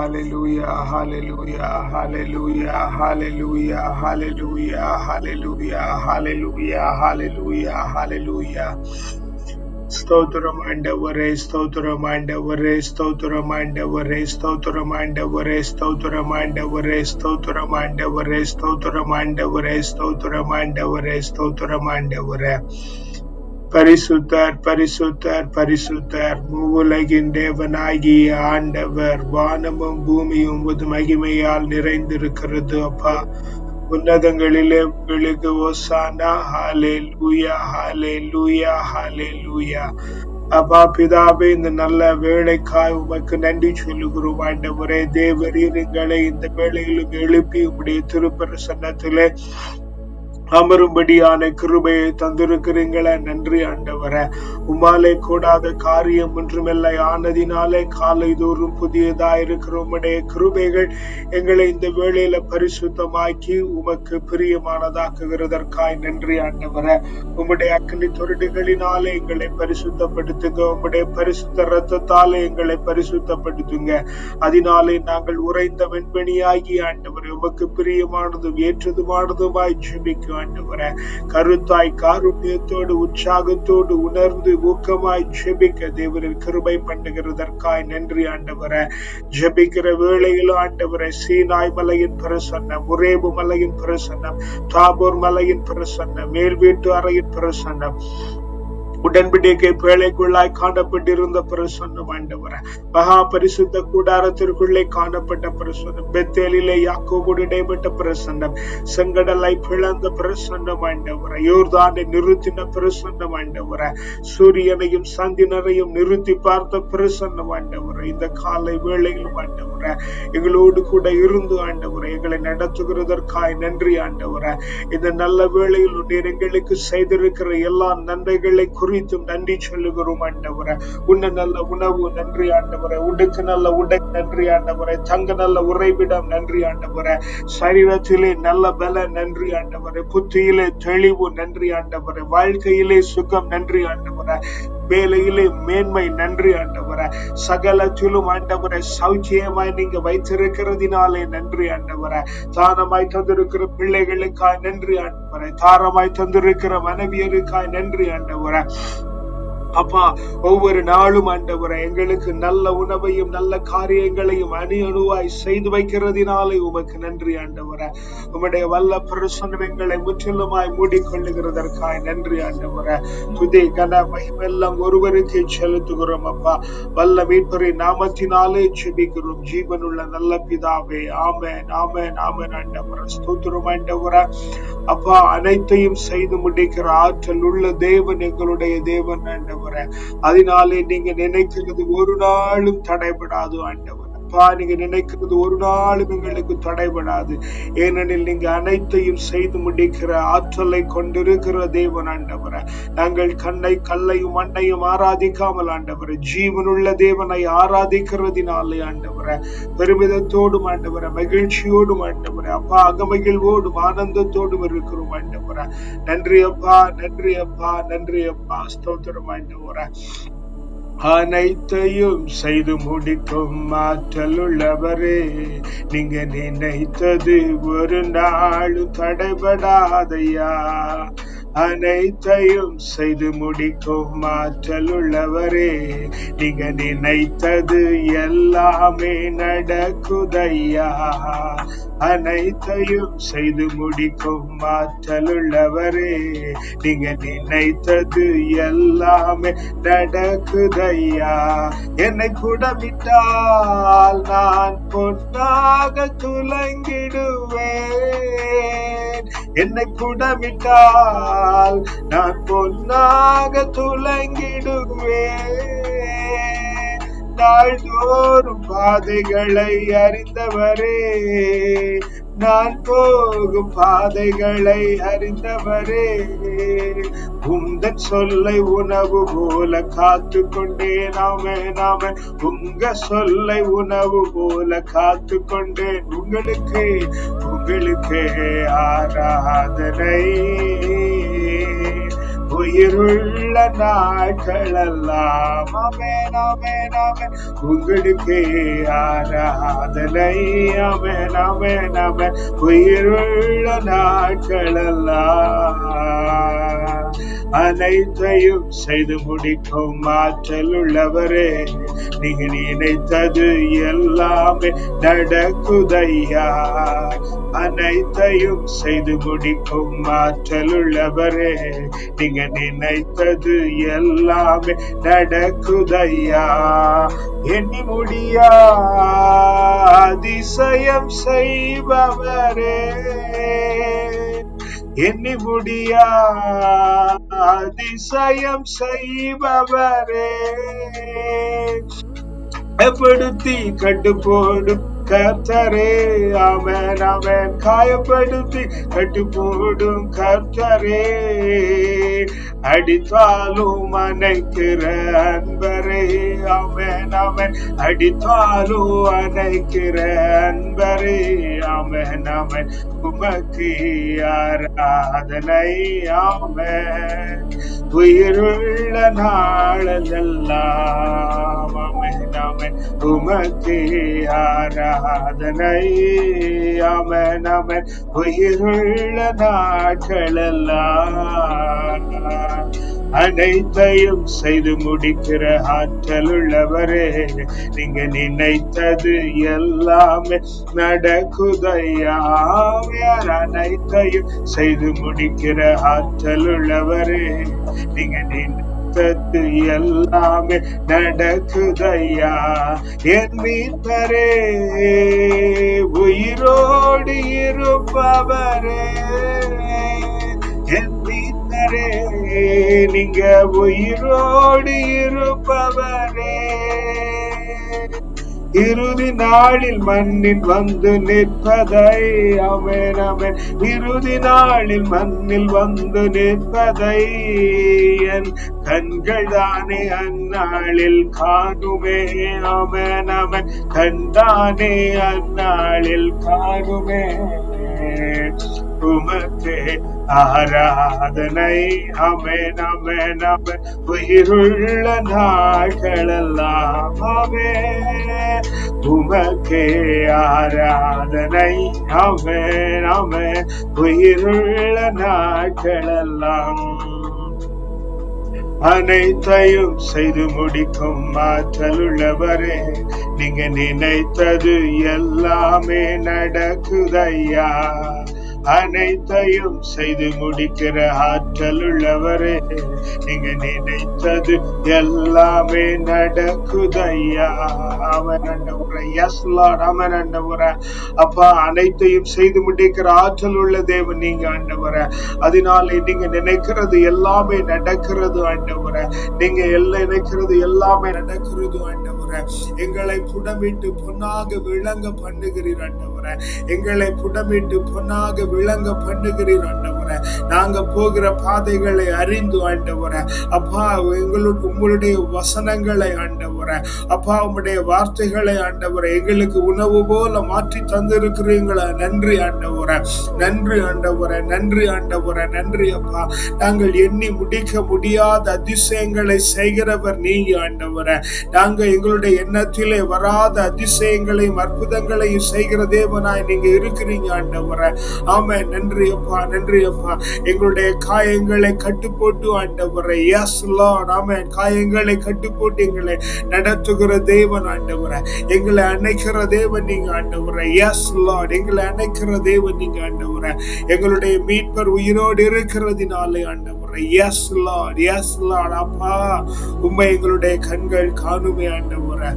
hallelujah, hallelujah, hallelujah, hallelujah, hallelujah, hallelujah, hallelujah, hallelujah, hallelujah. ஸ்தோத்திரம் ஆண்டவரே ஸ்தோத்திரம் ஆண்டவரே ஸ்தோத்திரம் ஆண்டவரே ஸ்தோத்திரம் ஆண்டவரே ஸ்தோத்திரம் ஆண்டவரே ஸ்தோத்திரம் ஆண்டவரே ஸ்தோத்திரம் ஆண்டவரே ஸ்தோத்திரம் ஆண்டவரே ஸ்தோத்திரம் ஆண்டவரே பரிசுத்தர் பரிசுத்தர் பரிசுத்தர். மூவுலகின் தேவனாகிய ஆண்டவர் வானமும் பூமியும் உமது மகிமையால் நிறைந்திருக்கிறது அப்பா. உன்னதங்களிலே உங்களுக்கு ஓசானா. ஹாலே லூயா ஹாலே லூயா ஹாலே லூயா அப்பா பிதாவே இந்த நல்ல வேலைக்காய் உமக்கு நன்றி சொல்லுகிறோம் ஆண்டவரே. தேவரீர் எங்களை இந்த வேலையிலும் எழுப்பி உம்முடைய திருப்பரசன்னத்திலே அமரும்படியான கிருபையை தந்திருக்கிறீங்களே. நன்றி ஆண்டவர. உமாலே கூடாத காரியம் ஒன்றுமில்லை. ஆனதினாலே காலை தோறும் புதியதா இருக்கிற உம்முடைய கிருபைகள் எங்களை இந்த வேளையில பரிசுத்தமாக்கி உமக்கு பிரியமானதாக்குகிறதற்காய் நன்றி ஆண்டவர. உம்முடைய அக்னி தொருடுகளினாலே எங்களை பரிசுத்தப்படுத்துங்க. உம்முடைய பரிசுத்த ரத்தத்தாலே எங்களை பரிசுத்தப்படுத்துங்க. அதனாலே நாங்கள் உறைந்த வெண்பணியாகி ஆண்டவர் உமக்கு பிரியமானதும் ஏற்றதுமானதுமாய் ஜெபிக்கும் ஆண்டவரே கருத்தாய் காருண்யத்தோடு உற்சாகத்தோடு உணர்ந்து ஊக்கமாய் ஜெபிக்க தேவரின் கிருபை பண்ணுகிறதற்காய் நன்றி ஆண்டவர. ஜெபிக்கிற வேளையில் ஆண்டவர சீனாய் மலையின் பிரசன்னம் உரேபு மலையின் பிரசன்னம் தாபூர் மலையின் பிரசன்னம் மேல் வீட்டு அறையின் பிரசன்னம் உடன்படிக்கை பேழைக்குள்ளாய் காணப்பட்டிருந்த பிரசன்னம் ஆண்டவர மகா பரிசுத்த கூடாரத்திற்குள்ளே காணப்பட்ட பிரசன்னம் பெத்தேலிலே யாக்கோபோடு இடைப்பட்ட பிரசன்னம் செங்கடலை பிளந்த பிரசன்னம் ஆண்டவர யோர்தானை நிறுத்தின பிரசன்னம் ஆண்டவர சூரியனையும் சந்தினரையும் நிறுத்தி பார்த்த பிரசன்னம் ஆண்டவர இந்த காலை வேளையிலும் ஆண்டவர எங்களோடு கூட இருந்து ஆண்டவர எங்களை நடத்துகிறதற்காய் நன்றி ஆண்டவர இந்த நல்ல வேளையில் நீர் எங்களுக்கு செய்திருக்கிற எல்லா நன்மைகளை குறித்தும் நன்றி சொல்லுகிறோம் ஆண்டவரை. உன்ன நல்ல உணவு நன்றி ஆண்டவரை. உடுக்கு நல்ல உடை நன்றி ஆண்டவரை. தங்க நல்ல உறைவிடம் நன்றி ஆண்டவரை. சரீரத்திலே நல்ல பல நன்றி ஆண்டவரை. புத்தியிலே தெளிவு நன்றி ஆண்டவரை. வாழ்க்கையிலே சுகம் நன்றி ஆண்டவரை. வேலையிலே மேன்மை நன்றி ஆண்டவர. சகலத்திலும் ஆண்டவர சௌக்கியமாய் நீங்க வைத்திருக்கிறதினாலே நன்றி ஆண்டவர. தானமாய் தந்திருக்கிற பிள்ளைகளுக்காய் நன்றி ஆண்டவர. தாரமாய் தந்திருக்கிற மனைவியருக்காய் நன்றி ஆண்டவர. அப்பா ஒவ்வொரு நாளும் ஆண்டவரை எங்களுக்கு நல்ல உணவையும் நல்ல காரியங்களையும் அணி அணுவாய் செய்து வைக்கிறதினாலே உமக்கு நன்றி ஆண்டவரை. உம்முடைய வல்ல பிரசன்னங்களை முற்றிலுமாய் மூடிக்கொள்ளுகிறதற்காய் நன்றி ஆண்டவரை. துதி கன மகிமெல்லாம் ஒருவருக்கே செலுத்துகிறோம் அப்பா. வல்ல மீட்பரின் நாமத்தினாலே செபிக்கிறோம். ஜீவனுள்ள நல்ல பிதாவே ஆமென் ஆமென் நாம ஆண்டவரை. ஸ்தோத்திரம் ஆண்டவரை. அப்பா அனைத்தையும் செய்து முடிக்கிற ஆற்றல் உள்ள தேவன் எங்களுடைய தேவன் ஆண்டவர். அதனாலே நீங்க நினைக்கிறது ஒரு நாளும் தடைபடாது ஆண்டவர். அப்பா நீங்க நினைக்கிறது ஒரு நாளும் எங்களுக்கு தடைபடாது. ஏனெனில் நீங்க அனைத்தையும் செய்து முடிக்கிற ஆற்றலை கொண்டிருக்கிற தேவன் ஆண்டவரை. நாங்கள் கண்ணை கல்லையும் மண்ணையும் ஆராதிக்காமல் ஆண்டவரை ஜீவனுள்ள தேவனை ஆராதிக்கிறதினாலே ஆண்டவரை. பெருமிதத்தோடும் ஆண்டவரை மகிழ்ச்சியோடும் ஆண்டவரை அப்பா அகமகிழ்வோடும் ஆனந்தத்தோடும் இருக்கிறோம் ஆண்டவரை. நன்றி அப்பா நன்றி அப்பா நன்றி அப்பா ஸ்தோத்திரம் ஆண்டவரை. அனைத்தையும் செய்து முடிக்கும் ஆற்றல் உள்ளவரே நீங்க நினைத்தது ஒரு நாள் தடைபடாதையா? அனைத்தையும் செய்து முடிக்கும் ஆற்றல் உள்ளவரே நீங்க நினைத்தது எல்லாமே நடக்குதையா? அனைத்தையும் செய்து முடிக்கும் ஆற்றல் உள்ளவரே நீங்க நினைத்தது எல்லாமே நடக்குதையா? என்னை கூட விட்டால் நான் பொன்னாக துலங்கிடுவேன். என்னை கூட விட்டால் நான் பொன்னாக துலங்கிடுவேன் நாள்தோறும் பாதைகளை அறிந்தவரே. நான் போகும் பாதைகளை அறிந்தவரே. உந்தன் சொல்லை உணவு போல காத்து கொண்டே நாம நாம உங்க சொல்லை உணவு போல காத்து கொண்டேன் உங்களுக்கு உங்களுக்கு ஆராதனை. உயிருள்ள நாட்களெல்லாம். அமேன் அமேன் அமேன் உங்களுக்கே ஆராதனை. அமேன் அமேன் அமேன் உயிருள்ள நாட்களெல்லாம். அனைத்தையும் செய்து முடிக்கும் ஆற்றல் உள்ளவரே நீங்க நினைத்தது எல்லாமே நடக்குதையா? அனைத்தையும் செய்து முடிக்கும் ஆற்றல் உள்ளவரே நீங்க நினைத்தது எல்லாமே நடக்குதையா? எண்ணி முடியா? அதிசயம் செய்பவரே. எண்ணி முடியா அதிசயம் செய்பவரே. பயப்படுத்தி கட்டு போடும் கர்த்தரே அவன் அவன் காயப்படுத்தி கட்டு போடும் கர்த்தரே. அடித்தாலும் அணைக்கிற அன்பரே அவன் அவன் அடித்தாலும் அணைக்கிற அன்பரே அவன் அவன் உமக்கு ஆராதனை அவன் உயிருள்ள நாளெல்லாம் அவன் அவன் உமக்கு ஆரா ஆராதனை. அவன் அவன் உயிருள்ள நாட்களெல்லாம் அனைத்தையும் செய்து முடிக்கிற ஆற்றல் உள்ளவரே நீங்க நினைத்தது எல்லாமே நடக்குதையா? வேற அனைத்தையும் செய்து முடிக்கிற ஆற்றல் உள்ளவரே நீங்க நினைத்தது எல்லாமே நடக்குதையா? என் மீட்பரே உயிரோடு இருப்பவரே. என் மீட்பரே நீங்க உயிரோடு இருப்பவரே. இறுதி நாளில் மண்ணில் வந்து நிற்பதை அவன் அவன். இறுதி நாளில் மண்ணில் வந்து நிற்பதை என் கண்கள் தானே அந்நாளில் காணுமே அவன் அவன். கண்தானே அந்நாளில் காணுமே. உமக்கே ஆராதனை. அமே நமே நம உயிருள்ள நாட்களெல்லாம் அமே உமக்கே ஆராதனை. அமே அமேன் உயிருள்ள நாட்களெல்லாம் அனைத்தையும் செய்து முடிக்கும் ஆற்றல் உள்ளவரே நீங்க நினைத்தது எல்லாமே நடக்குதையா? அனைத்தையும் செய்து முடிக்கிற ஆற்றல் உள்ளவரே நீங்க நினைத்தது எல்லாமே நடக்குதையா? அவன் அண்டவரை எஸ் லார்ட் அவன் அண்டவரை அப்பா அனைத்தையும் செய்து முடிக்கிற ஆற்றல் உள்ள தேவன் நீங்க ஆண்டவரை அதனால நீங்க நினைக்கிறது எல்லாமே நடக்கிறது ஆண்டவரை நீங்க எல்லாம் நினைக்கிறது எல்லாமே நடக்கிறது ஆண்டவரை எங்களை புடமிட்டு பொன்னாக விளங்க பண்ணுகிறீர் ஆண்டவரை எங்களை புடமிட்டு பொன்னாக விளங்க பண்ணுகிறீர் ஆண்டவரை. நாங்க போகிற பாதைகளை அறிந்து ஆண்டவரை. அப்பா எங்களுடைய உங்களுடைய வசனங்களை ஆண்டவரை. அப்பா உங்களுடைய வார்த்தைகளை ஆண்டவரை. எங்களுக்கு உணவு போல மாற்றி தந்திருக்கிறீங்களா நன்றி ஆண்டவரை. நன்றி ஆண்டவரை. நன்றி ஆண்டவரை. நன்றி அப்பா. நாங்கள் எண்ணி முடிக்க முடியாத அதிசயங்களை செய்கிறவர் நீங்க ஆண்டவரை. நாங்க எங்களுடைய எண்ணத்திலே வராத அதிசயங்களையும் அற்புதங்களையும் செய்கிறதே தேவனாய் நீங்க இருக்கிறீங்க ஆண்டவரை. ஆமே நன்றி அப்பா நன்றி அப்பா. எங்களுடைய காயங்களை கட்டு போட்டு ஆண்டவரை. எஸ் லார்ட் ஆமே காயங்களை கட்டு போட்டு எங்களை நடத்துகிற தேவன் ஆண்டவரை. எங்களை அணைக்கிற தேவன் நீங்க ஆண்டவரை. எஸ் லார்ட் எங்களை அணைக்கிற தேவன் நீங்க ஆண்டவரை. எங்களுடைய மீட்பர் உயிரோடு இருக்கிறதுனாலே ஆண்டவரை. எஸ் லார்ட் எஸ் லார்ட் அப்பா உண்மை எங்களுடைய கண்கள் காணுமே ஆண்டவரை.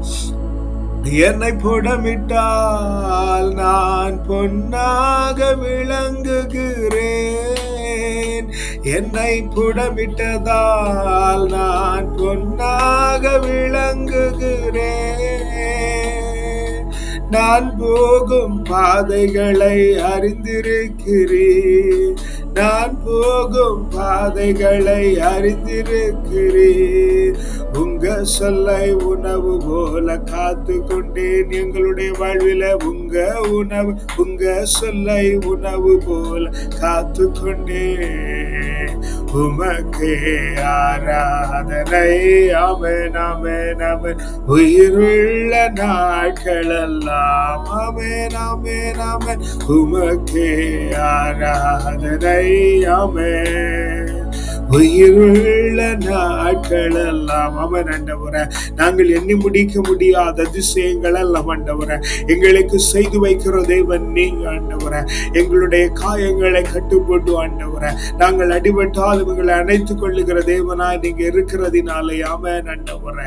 என்னை புடமிட்டால் நான் பொன்னாக விளங்குகிறேன். என்னை புடமிட்டதால் நான் பொன்னாக விளங்குகிறேன். நான் போகும் பாதைகளை அறிந்திருக்கிறேன். நான் போகும் பாதைகளை அறிந்திருக்கிறேன். உங்க சொல்லை உணவு போல காத்து கொண்டேன். எங்களுடைய வாழ்வில உங்க உணவு உங்க சொல்லை உணவு போல காத்து கொண்டேன். உமக்கே ஆராதனை அமன் அமன் அமன் உயிருள்ள நாட்களெல்லாம் அமேன் அமேன் அமன் உமக்கே ஆராதனை அமேன் உயிருள்ள நாட்கள் எல்லாம் அவன் ஆண்டவர நாங்கள் எண்ணி முடிக்க முடியாத அதிசயங்கள் எல்லாம் ஆண்டவர எங்களுக்கு செய்து வைக்கிற தேவன் நீங்க ஆண்டவர எங்களுடைய காயங்களை கட்டுப்போட்டு ஆண்டவர நாங்கள் அடிபட்டாலும் எங்களை அணைத்துக் கொள்ளுகிற தேவனா நீங்க இருக்கிறதுனாலே அவன் ஆண்டவர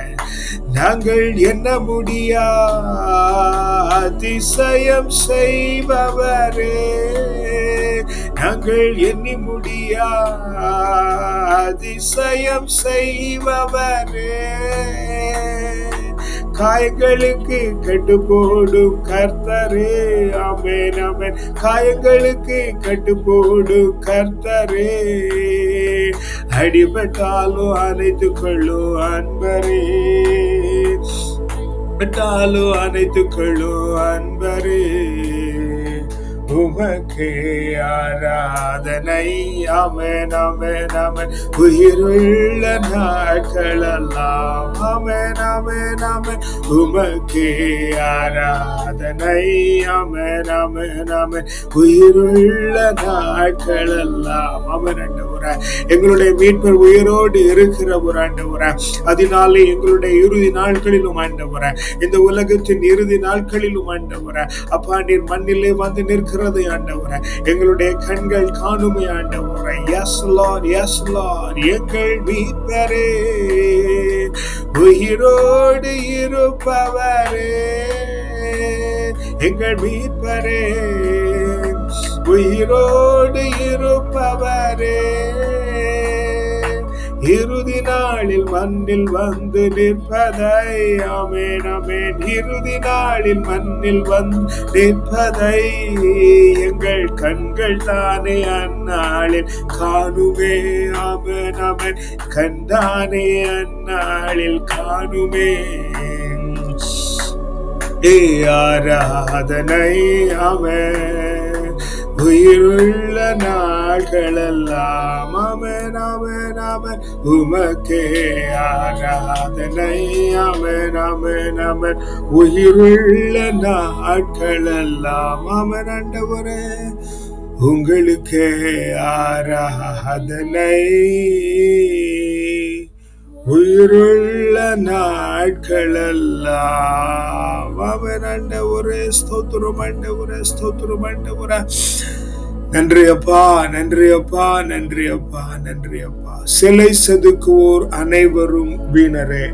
நாங்கள் என்ன முடியா அதிசயம் செய்பவரே. நாங்கள் எண்ணி முடியா அதிசயம் செய்பவரே காயங்களுக்கு கட்டு போடும் கர்த்தரே. அமேன் அமேன் காயங்களுக்கு கட்டு போடும் கர்த்தரே. அடிபட்டாலும் அணைத்து கொள்ளும் அன்பரே. பட்டாலும் அணைத்து கொள்ளும் அன்பரே. உமக்கே ஆராதனை. அமன் அமன் அமன் உயிருள்ள நாட்களெல்லாம். அமன் அமன் அமன் உமக்கே ஆராதனை. அமன் அமன் அமன் உயிருள்ள நாட்களெல்லாம். அமன் எங்களுடைய மீட்பர் உயிரோடு இருக்கிற ஒரு ஆண்டவர. அதனாலே எங்களுடைய இறுதி நாட்களிலும் ஆண்டவர. இந்த உலகத்தின் இறுதி நாட்களிலும் ஆண்டவரே. அப்பா நீர் மண்ணிலே வந்து நிற்கிறது ஆண்டவரே. எங்களுடைய கண்கள் காணுமை ஆண்டவரே. எஸ் லார் எஸ் லார் எங்கள் மீட்பரே. உயிரோடு இருப்பவரே. எங்கள் மீட்பரே. உயிரோடு இருப்பவரே. இறுதி நாளில் மண்ணில் வந்து நிற்பதை அமேன் அமேன் இறுதி நாளில் மண்ணில் வந்து நிற்பதை எங்கள் கண்கள் தானே அந்நாளில் காணுமே அமேன் அமேன் கண்டானே அந்நாளில் காணுமே. ஏ ஆராதனை அவன் உயிருள்ள நாட்களெல்லாம் அமன் அவன் அவன் உமக்கே ஆராதனை. அமன் அமன் அமன் உயிருள்ள நாட்களெல்லாம் அமன் அண்டவரே உங்களுக்கே ஆராதனை. உயிருள்ள நாட்களெல்லாம். அவன் ஆண்டவரே ஸ்தோத்திரம் ஆண்டவரே ஸ்தோத்திரம் ஆண்டவரே நன்றி அப்பா நன்றி அப்பா நன்றி அப்பா நன்றி அப்பா சிலை செதுக்குவோர் அனைவரும் வீணரே.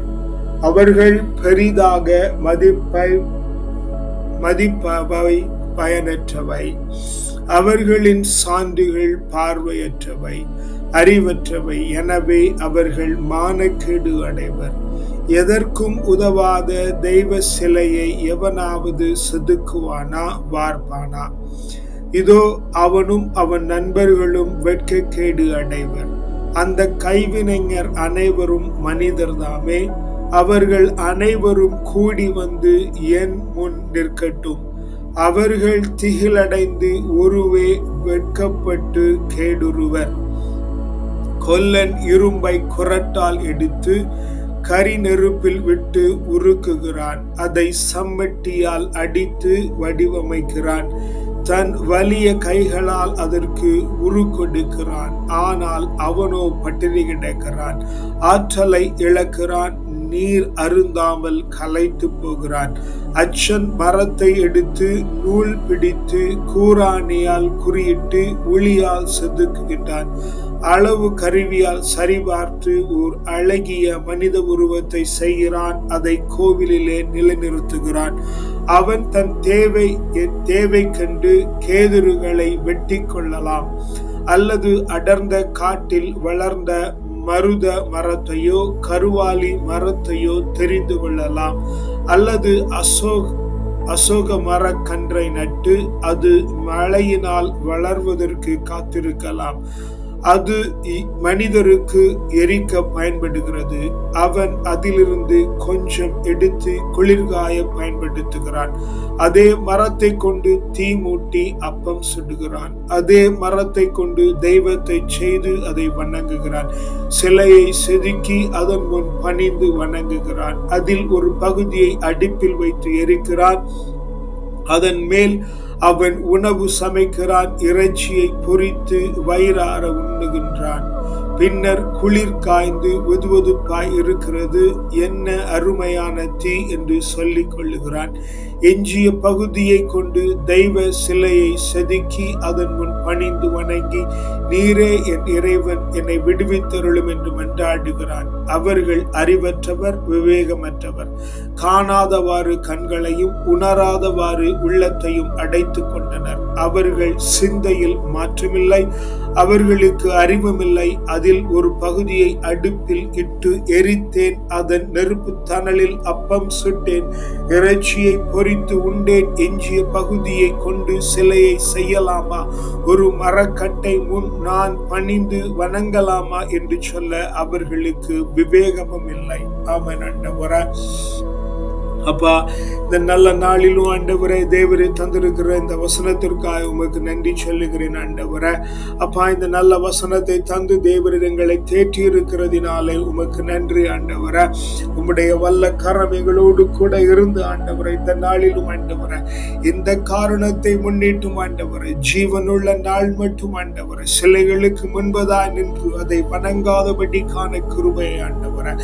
அவர்கள் பெரிதாக மதிப்பை மதிப்பவை பயனற்றவை. அவர்களின் சான்றுகள் பார்வையற்றவை. அறிவற்றவை. எனவே அவர்கள் மானக்கேடு அடைவர். எதற்கும் உதவாத தெய்வ சிலையை எவனாவது செதுக்குவானா? வார்ப்பானா? இதோ அவனும் அவன் நண்பர்களும் வெட்கக்கேடு அடைவர். அந்த கைவினைஞர் அனைவரும் மனிதர்தாமே. அவர்கள் அனைவரும் கூடி வந்து என் முன் நிற்கட்டும். அவர்கள் திகிலடைந்து ஒருவே வெட்கப்பட்டு கேடுருவர். கொல்லன் இரும்பை குரட்டால் எடுத்து கரி நெருப்பில் விட்டு உருக்குகிறான். அதை சம்மட்டியால் அடித்து வடிவமைக்கிறான். தன் வலிய கைகளால் அதற்கு உருக்கொடுக்கிறான். ஆனால் அவனோ பட்டினி கிடக்கிறான் ஆற்றலை இழக்கிறான். நீர் அருந்தாமல் கலைத்து போகிறான். அச்சன் மரத்தை எடுத்து நூல் பிடித்து கூராணியால் குறியிட்டு ஒளியால் செதுக்குகின்றான். அளவு கருவியால் சரிபார்த்து ஓர் அழகிய மனித உருவத்தை செய்கிறான். அதை கோவிலிலே நிலைநிறுத்துகிறான். அவன் தன் தேவை என் தேவை கண்டு கேதுருகளை வெட்டி கொள்ளலாம். அல்லது அடர்ந்த காட்டில் வளர்ந்த மருத மரத்தையோ கருவாலி மரத்தையோ தெரிந்து கொள்ளலாம். அல்லது அசோக் அசோக மரக்கன்றை நட்டு அது மழையினால் வளர்வதற்கு காத்திருக்கலாம். அது மனிதருக்கு எரிக்க பயன்படுகிறது. அவன் அதிலிருந்து கொஞ்சம் எடுத்து குளிர்காய பயன்படுத்துகிறான். அதே மரத்தை கொண்டு தீ மூட்டி அப்பம் சுடுகிறான். அதே மரத்தை கொண்டு தெய்வத்தை செய்து அதை வணங்குகிறான். சிலையை செதுக்கி அதன் முன் பணிந்து வணங்குகிறான். அதில் ஒரு பகுதியை அடுப்பில் வைத்து எரிக்கிறான். அதன் மேல் அவன் உணவு சமைக்கிறான் இறைச்சியை பொறித்து வயிறார உண்ணுகின்றான். பின்னர் குளிர் காய்ந்து வெதுவெதுப்பாய் இருக்கிறது என்ன அருமையான தீ என்று சொல்லிக் கொள்ளுகிறான். எஞ்சிய பகுதியை கொண்டு தெய்வ சிலையை செதுக்கி அதன் முன் பணிந்து வணங்கி நீரே என் இறைவன் என்னை விடுவித்தருளும் என்று மன்றாடுகிறான். அவர்கள் அறிவற்றவர் விவேகமற்றவர். காணாதவாறு கண்களையும் உணராதவாறு உள்ளத்தையும் அடைத்துக் கொண்டனர். அவர்கள் சிந்தையில் மாற்றமில்லை அவர்களுக்கு அறிவுமில்லை. அதில் ஒரு பகுதியை அடுப்பில் இட்டு எரித்தேன் அதன் நெருப்பு தணலில் அப்பம் சுட்டேன் இறைச்சியை பொறி பொரித்து உண்டேன் எஞ்சிய பகுதியை கொண்டு சிலையை செய்யலாமா? ஒரு மரக்கட்டை முன் நான் பணிந்து வணங்கலாமா? என்று சொல்ல அவர்களுக்கு விவேகமும் இல்லை. ஆமன் அண்டவரா அப்பா இந்த நல்ல நாளிலும் ஆண்டவரே தேவரே தந்திருக்கிற இந்த வசனத்திற்காக உமக்கு நன்றி சொல்லுகிறேன் ஆண்டவரே. அப்பா இந்த நல்ல வசனத்தை தந்து தேவரீர் எங்களை தேற்றி இருக்கிறதினாலே உமக்கு நன்றி ஆண்டவரே. உம்முடைய வல்ல கரம் எங்களோடு கூட இருந்து ஆண்டவரை இந்த நாளிலும் ஆண்டவரே இந்த காரணத்தை முன்னிட்டும் ஆண்டவரே ஜீவனுள்ள நாள் மட்டும் ஆண்டவரே சிலைகளுக்கு முன்பதாய் நின்று அதை வணங்காதபடிக்கான கிருபையை ஆண்டவரே.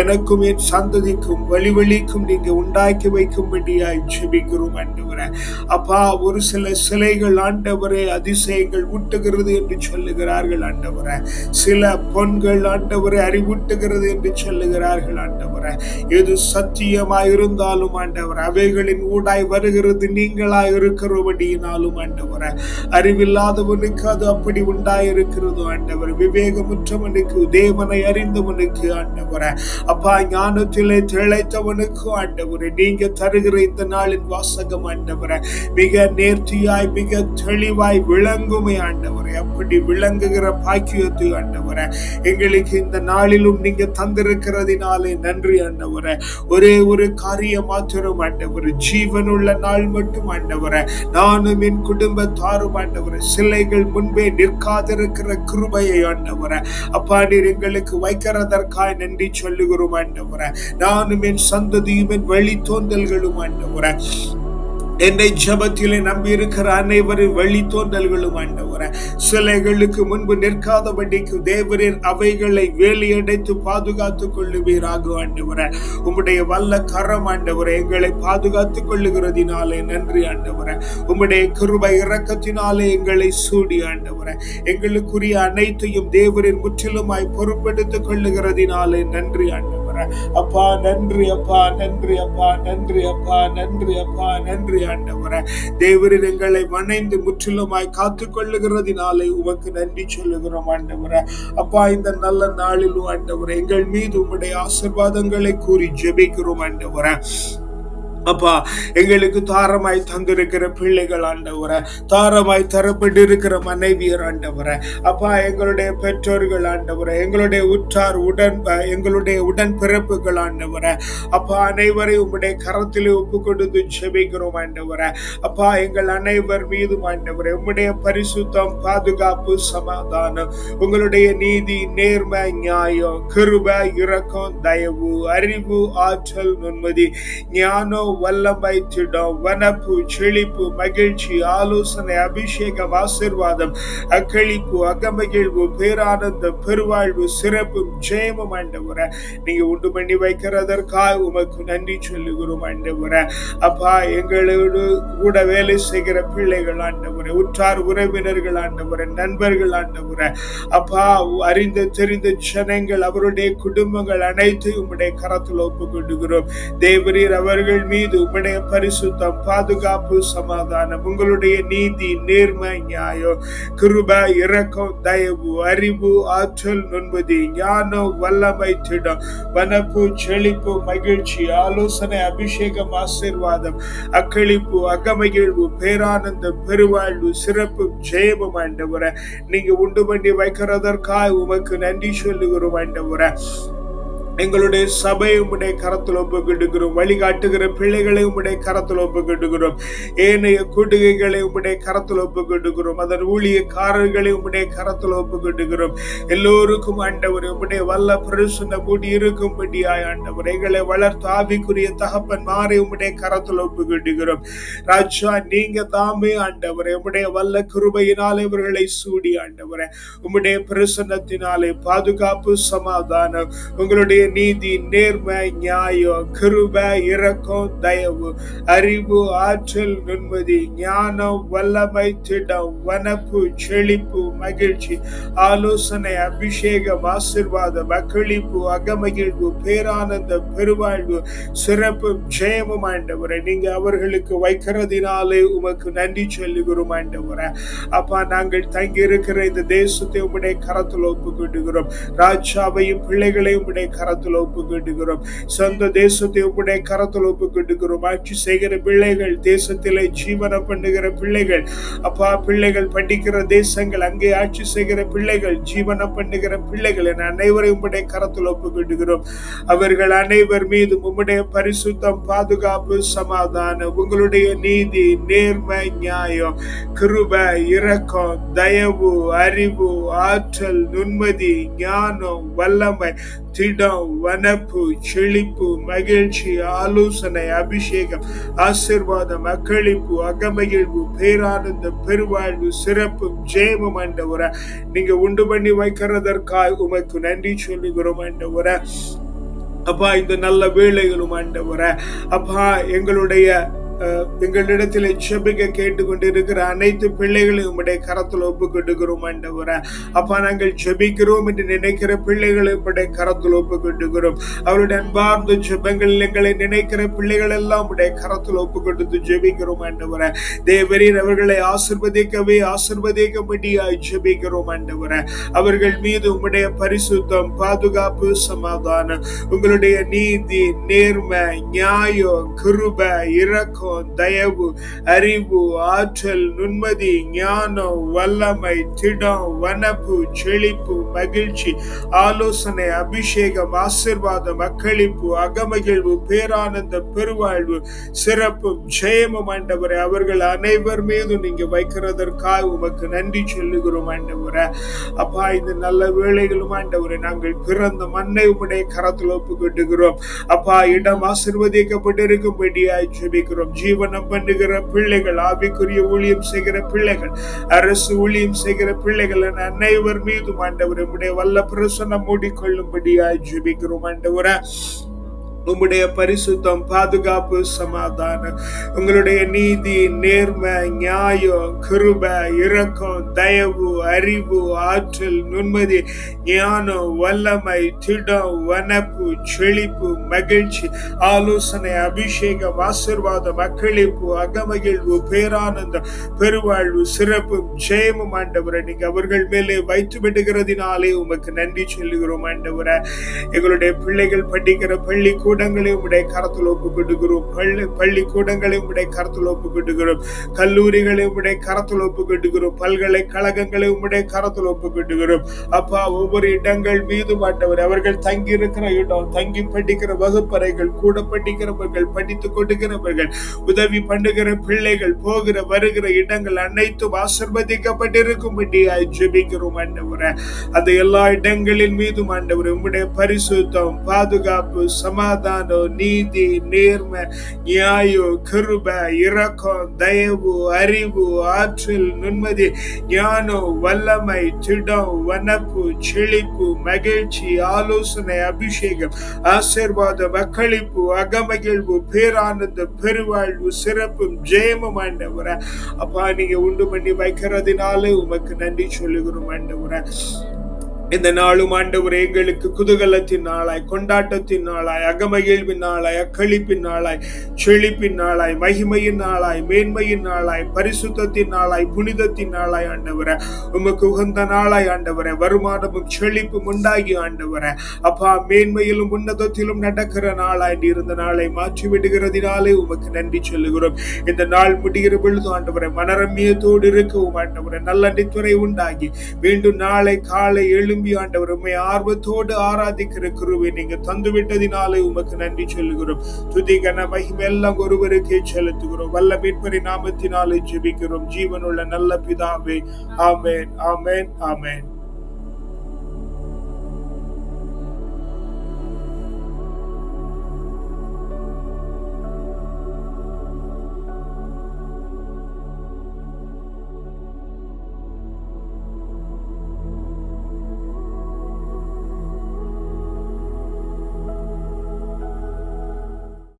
எனக்கும் என் சந்ததிக்கும் வழிவழிக்கும் நீங்க உண்டாக்கி வைக்கும்படியாய் ஜெபிக்கிறோம் ஆண்டவரே. அப்பா ஒரு சில சிலைகள் ஆண்டவரே அதிசயங்கள் ஊட்டுகிறது என்று சொல்லுகிறார்கள் ஆண்டவரே. சில பொன்கள் ஆண்டவரை அறிவூட்டுகிறது என்று சொல்லுகிறார்கள் ஆண்டவரே. எது சத்தியமாய் இருந்தாலும் ஆண்டவர் அவைகளின் ஊடாய் வருகிறது நீங்களாய் இருக்கிறபடியினாலும் ஆண்டவரே. அறிவில்லாதவனுக்கு அது அப்படி உண்டாயிருக்கிறது ஆண்டவர். விவேகமுற்றவனுக்கு தேவனை அறிந்தவனுக்கு ஆண்டவரே. அப்பா ஞானத்திலே திளைத்தவனுக்கு ஆண்டவர். நீங்க தருகிற இந்த நாளின் வாசகம் ஆண்டவரே மிக நேர்த்தியாய் மிக தெளிவாய் விளங்குமை ஆண்டவரே அப்படி விளங்குகிற பாக்கியத்தை ஆண்டவரே எங்களுக்கு இந்த நாளிலும் நீங்க தந்திருக்கிறதினாலே நன்றி ஆண்டவரே. ஒரே ஒரு காரியம் மாத்திரம் ஆண்டவரே ஜீவனுள்ள நாள் மட்டும் ஆண்டவரே நானும் என் குடும்பத்தாரும் ஆண்டவரே சிலைகள் முன்பே நிற்காதிருக்கிற கிருபையை ஆண்டவரே அப்பா நீர் எங்களுக்கு வைக்கிறதற்காய் நன்றி சொல்லுகிறோம் ஆண்டவரே. நானும் என் சந்ததியும் என் தோன்றல்களும் ஆண்டவரே. என்னை ஜபத்திலே நம்பி இருக்கிற அனைவரின் வழி தோன்றல்களும் சிலைகளுக்கு முன்பு நிற்காதபடிக்கு தேவரின் அவைகளை வேலியடைத்து பாதுகாத்துக் கொள்ளுவீராக ஆண்டவர. உம்முடைய வல்ல கரம் ஆண்டவர எங்களை பாதுகாத்துக் கொள்ளுகிறதினாலே நன்றி ஆண்டவர. உம்முடைய கிருபை இறக்கத்தினாலே எங்களை சூடி ஆண்டவர. எங்களுக்குரிய அனைத்தையும் தேவரின் முற்றிலுமாய் பொறுப்பெடுத்துக் கொள்ளுகிறதினாலே நன்றி ஆண்டவர. அப்பா நன்றி அப்பா நன்றி அப்பா நன்றி அப்பா நன்றி அப்பா நன்றி ஆண்டவரே. தேவரின் எங்களை வணைந்து முற்றிலுமாய் காத்து கொள்ளுகிறதினாலே உமக்கு நன்றி சொல்லுகிறோம் ஆண்டவரே. அப்பா இந்த நல்ல நாளிலும் ஆண்டவரே எங்கள் மீது உம்முடைய ஆசீர்வாதங்களை கூறி ஜெபிக்கிறோம் ஆண்டவரே. அப்பா எங்களுக்கு தாரமாய் தந்திருக்கிற பிள்ளைகள் ஆண்டவரை தாரமாய் தரப்பட்டு இருக்கிற மனைவியர் ஆண்டவரை. அப்பா எங்களுடைய பெற்றோர்கள் ஆண்டவரை எங்களுடைய உற்றார் உடன் எங்களுடைய உடன் பிறப்புகள் ஆண்டவரை. அப்பா அனைவரையும் உம்முடைய கரத்தில் ஒப்பு கொடுத்து செபிக்கிறோம் ஆண்டவரை. அப்பா எங்கள் அனைவர் மீதும் ஆண்டவரை உம்முடைய பரிசுத்தம் பாதுகாப்பு சமாதானம் உங்களுடைய நீதி நேர்மை நியாயம் கிருப இரக்கம் தயவு அறிவு ஆற்றல் நுண்மதி ஞானம் வல்லமை திடம் வனப்பு செழிப்பு மகிழ்ச்சி ஆலோசனை அபிஷேகம் ஆசிர்வாதம் அக்களிப்பு அகமகிழ்வு பேரானந்தம் பெருவாழ்வு சிறப்பும் ஜெயமும் ஆண்டவர. நீங்க உண்டு பண்ணி வைக்கிறதற்காக உமக்கு நன்றி சொல்லுகிறோம் ஆண்டவர. அப்பா எங்களோடு கூட வேலை செய்கிற பிள்ளைகள் ஆண்டவர. உற்றார் உறவினர்கள் ஆண்டவர. நண்பர்கள் ஆண்டவர. அப்பா அறிந்த தெரிந்த ஜனங்கள் அவருடைய குடும்பங்கள் அனைத்தையும் உம்முடைய கரத்தில் ஒப்பு கொண்டுகிறோம் தேவரீர் அவர்கள் மீது மீது உம்முடைய பரிசுத்தம் பாதுகாப்பு சமாதானம் உங்களுடைய நீதி நேர்மை நியாயம் கிருப இரக்கம் தயவு அறிவு ஆற்றல் நுண்பதி ஞானம் வல்லமை திடம் வனப்பு செழிப்பு மகிழ்ச்சி ஆலோசனை அபிஷேகம் ஆசீர்வாதம் அக்களிப்பு அகமகிழ்வு பேரானந்த பெருவாழ்வு சிறப்பு ஜெயமும் ஆண்டவரை. நீங்க உண்டு பண்ணி வைக்கிறதற்காக உமக்கு நன்றி சொல்லுகிறோம் ஆண்டவரை. எங்களுடைய சபையை உடைய கரத்தில் ஒப்புக்கிட்டுக்கிறோம் வழிகாட்டுகிற பிள்ளைகளை உடைய கரத்தில் ஒப்புக்கிட்டுக்கிறோம் ஏனைய கூட்டுகைகளை உடைய கரத்தில் ஒப்புக்கிட்டுக்கிறோம் அதன் ஊழியக்காரர்களை உடைய கரத்தில் ஒப்புக்கிட்டுக்கிறோம் எல்லோருக்கும் ஆண்டவர் உடைய வல்ல பிரசுன கூடி இருக்கும்படியாய் ஆண்டவர் எங்களை வளர்த்து ஆவிக்குரிய தகப்பன் மாறி உடைய கரத்தில் ஒப்புக்கிட்டுகிறோம் ராஜா நீங்க தாமே ஆண்டவர் உடைய வல்ல கிருபையினால் இவர்களை சூடி ஆண்டவரே. உம்முடைய பிரசன்னத்தினாலே பாதுகாப்பு சமாதானம் உங்களுடைய நீதி நேர்மை நியாயம் கிருப இரக்கம் தயவு அறிவு ஆற்றல் நுண்மதி ஞானம் வல்லமை திடம் வனப்பு செழிப்பு மகிழ்ச்சி ஆலோசனை அபிஷேகம் ஆசிர்வாதம் அக்களிப்பு அகமகிழ்வு பேரானந்த பெருவாழ்வு சிறப்பு ஜெயமும் ஆண்டவரை. நீங்க அவர்களுக்கு வைக்கிறதினாலே உமக்கு நன்றி சொல்லுகிறோம் ஆண்டவரை. அப்பா நாங்கள் தங்கியிருக்கிற இந்த தேசத்தை உம்முடைய கரத்தில் ஒப்புக்கொண்டுகிறோம் ராஜாவையும் பிள்ளைகளையும் உடைய கரத்தில் ஒப்புக்கொண்டுகிறோம் சொந்த தேசத்தை உம்முடைய கரத்தில் ஒப்புக்கிட்டுகிறோம் ஆட்சி செய்கிற பிள்ளைகள் தேசத்திலே ஜீவனம் பண்ணுகிற பிள்ளைகள். அப்பா பிள்ளைகள் படிக்கிற தேசங்கள் அங்கே ஆட்சி செய்கிற பிள்ளைகள் ஜீவனம் பண்ணுகிற பிள்ளைகள் என அனைவரையும் உம்முடைய கரத்தில் ஒப்புக்கிட்டுகிறோம் அவர்கள் அனைவர் மீது உம்முடைய பரிசுத்தம் பாதுகாப்பு சமாதானம் உங்களுடைய நீதி நேர்மை நியாயம் கிருப இரக்கம் தயவு அறிவு ஆற்றல் நுண்மதி ஞானம் வல்லமை திடம் வனப்பு செழிப்பு மகிழ்ச்சி ஆலோசனை அபிஷேகம் ஆசிர்வாதம் அக்களிப்பு அகமகிழ்வு பேரானந்த பெருவாழ்வு சிறப்பு ஜெயமும் ஆண்டவர நீங்க உண்டு பண்ணி வைக்கிறதற்காய் உமக்கு நன்றி சொல்லுகிறோம் ஆண்டவர அப்பா இந்த நல்ல வேலைகளும் ஆண்டவர அப்பா எங்களுடைய எங்களிடத்தில் செபிக்க கேட்டுக்கொண்டிருக்கிற அனைத்து பிள்ளைகளையும் உம்முடைய கரத்தில் ஒப்புக்கொண்டுகிறோம் ஆண்டவரே. அப்பா நாங்கள் ஜெபிக்கிறோம் என்று நினைக்கிற பிள்ளைகளை உம்முடைய கரத்தில் ஒப்புக்கொண்டுகிறோம் அவருடைய அன்பார்ந்த ஜெபங்கள் எங்களை நினைக்கிற பிள்ளைகள் எல்லாம் உடைய கரத்தில் ஒப்புக்கொண்டு ஜெபிக்கிறோம் ஆண்டவரே. தேவரீர் அவர்களை ஆசிர்வதிக்கவே ஆசிர்வதிக்கும்படியாய் ஜெபிக்கிறோம் ஆண்டவரே. அவர்கள் மீது உம்முடைய பரிசுத்தம் பாதுகாப்பு சமாதானம் உங்களுடைய நீதி நேர்மை நியாயம் கிருப இரக்கம் தயவு அறிவு ஆற்றல் நுண்மதி ஞானம் வல்லமை திடம் வனப்பு செழிப்பு மகிழ்ச்சி ஆலோசனை அபிஷேகம் ஆசிர்வாதம் அக்களிப்பு அகமகிழ்வு பேரானந்த பெருவாழ்வு சிறப்பு ஜெயமும் ஆண்டவரை. அவர்கள் அனைவர் மீதும் நீங்க வைக்கிறதற்காக உமக்கு நன்றி சொல்லுகிறோம் ஆண்டவரை. அப்பா இந்த நல்ல வேளைகளும் ஆண்டவரை நாங்கள் பிறந்த மண்ணை உடைய கரத்தில் ஒப்புக்கொண்டுகிறோம் அப்பா இடம் ஆசிர்வதிக்கப்பட்டிருக்கும்படியாய் ஜெபிக்கிறோம். ஜீவனம் பண்ணுகிற பிள்ளைகள் ஆவிக்குரிய ஊழியம் செய்கிற பிள்ளைகள் அரசு ஊழியம் செய்கிற பிள்ளைகள் என அனைவர் மீதும் ஆண்டவர் உம்முடைய வல்ல பிரசனம் மூடிக்கொள்ளும்படியாய் ஜெபிக்கிறோம் ஆண்டவரை. உம்முடைய பரிசுத்தம் பாதுகாப்பு சமாதானம் உங்களுடைய நீதி நேர்மை நியாயம் கிருப இரக்கம் தயவு அறிவு ஆற்றல் நுண்மதி ஞானம் வல்லமை திடம் வனப்பு செழிப்பு மகிழ்ச்சி ஆலோசனை அபிஷேகம் ஆசிர்வாதம் அக்களிப்பு அகமகிழ்வு பேரானந்தம் பெருவாழ்வு சிறப்பு ஜெயமும் ஆண்டவரை நீங்க அவர்கள் மேலே வைத்து விடுகிறதினாலே உமக்கு நன்றி சொல்லுகிறோம் ஆண்டவரை. எங்களுடைய பிள்ளைகள் படிக்கிற பள்ளிக்கூட கூடங்களை உடைய கரத்தில் ஒப்புக்கொண்டுகிறோம் பள்ளி பள்ளிக்கூடங்களை உடைய கரத்தில் ஒப்புக்கொண்டுகிறோம் கல்லூரிகளை உடைய கரத்தில் ஒப்புக்கொண்டுகிறோம் பல்கலைக்கழகங்களை உடைய கரத்தில் ஒப்புக்கொண்டுகிறோம் அப்பா ஒவ்வொரு இடங்கள் மீது மாட்டவர் அவர்கள் தங்கி இருக்கிற இடம் தங்கி படிக்கிற வகுப்பறைகள் கூட படிக்கிறவர்கள் படித்துக் கொடுக்கிறவர்கள் உதவி பண்ணுகிற பிள்ளைகள் போகிற வருகிற இடங்கள் அனைத்தும் ஆசிர்வதிக்கப்பட்டிருக்கும்படியாய் ஜெபிக்கிறோம் ஆண்டவரே. அந்த எல்லா இடங்களின் மீதும் ஆண்டவர் உம்முடைய பரிசுத்தம் பாதுகாப்பு சமாதானம் நீதி நேர்மை நியாயம் கிருப இரக்கம் தயவு அறிவு ஆற்றல் நிம்மதி ஞானம் வல்லமை திடம் வனப்பு செழிப்பு மகிழ்ச்சி ஆலோசனை அபிஷேகம் ஆசீர்வாதம் அக்களிப்பு அகமகிழ்வு பேரானந்த பெருவாழ்வு சிறப்பும் ஜெயமும் ஆண்டவர அப்பா நீங்க உண்டு பண்ணி வைக்கிறதுனால உமக்கு நன்றி சொல்லுகிறோம் ஆண்டவர. இந்த நாளும் ஆண்டவரே எங்களுக்கு குதூகலத்தின் நாளாய் கொண்டாட்டத்தின் நாளாய் அகமகிழ்வின் நாளாய் அக்களிப்பின் நாளாய் செழிப்பின் நாளாய் மகிமையின் நாளாய் மேன்மையின் நாளாய் பரிசுத்தத்தின் நாளாய் புனிதத்தின் நாளாய் ஆண்டவர. உமக்கு உகந்த நாளாய் ஆண்டவர. வருமானமும் செழிப்பும் உண்டாகி ஆண்டவர. அப்பா மேன்மையிலும் உன்னதத்திலும் நடக்கிற நாளாய் நீ இருந்த நாளை மாற்றி விடுகிறதினாலே உமக்கு நன்றி சொல்லுகிறோம். இந்த நாள் முடிகிற பொழுது ஆண்டவரை மனரம்யத்தோடு இருக்கவும் ஆண்டவரை. நல்ல நித்துறை உண்டாகி மீண்டும் நாளை காலை விரும்பி ஆண்டவர் உண்மை ஆர்வத்தோடு ஆராதிக்கிற குருவை நீங்க தந்து விட்டதினாலே உமக்கு நன்றி சொல்லுகிறோம். துதி கன மகிமை எல்லாம் ஒருவருக்கே செலுத்துகிறோம். வல்ல மீட்பரி நாமத்தினாலே ஜெபிக்கிறோம். ஜீவனுள்ள நல்ல பிதாவே ஆமேன் ஆமேன் ஆமேன்.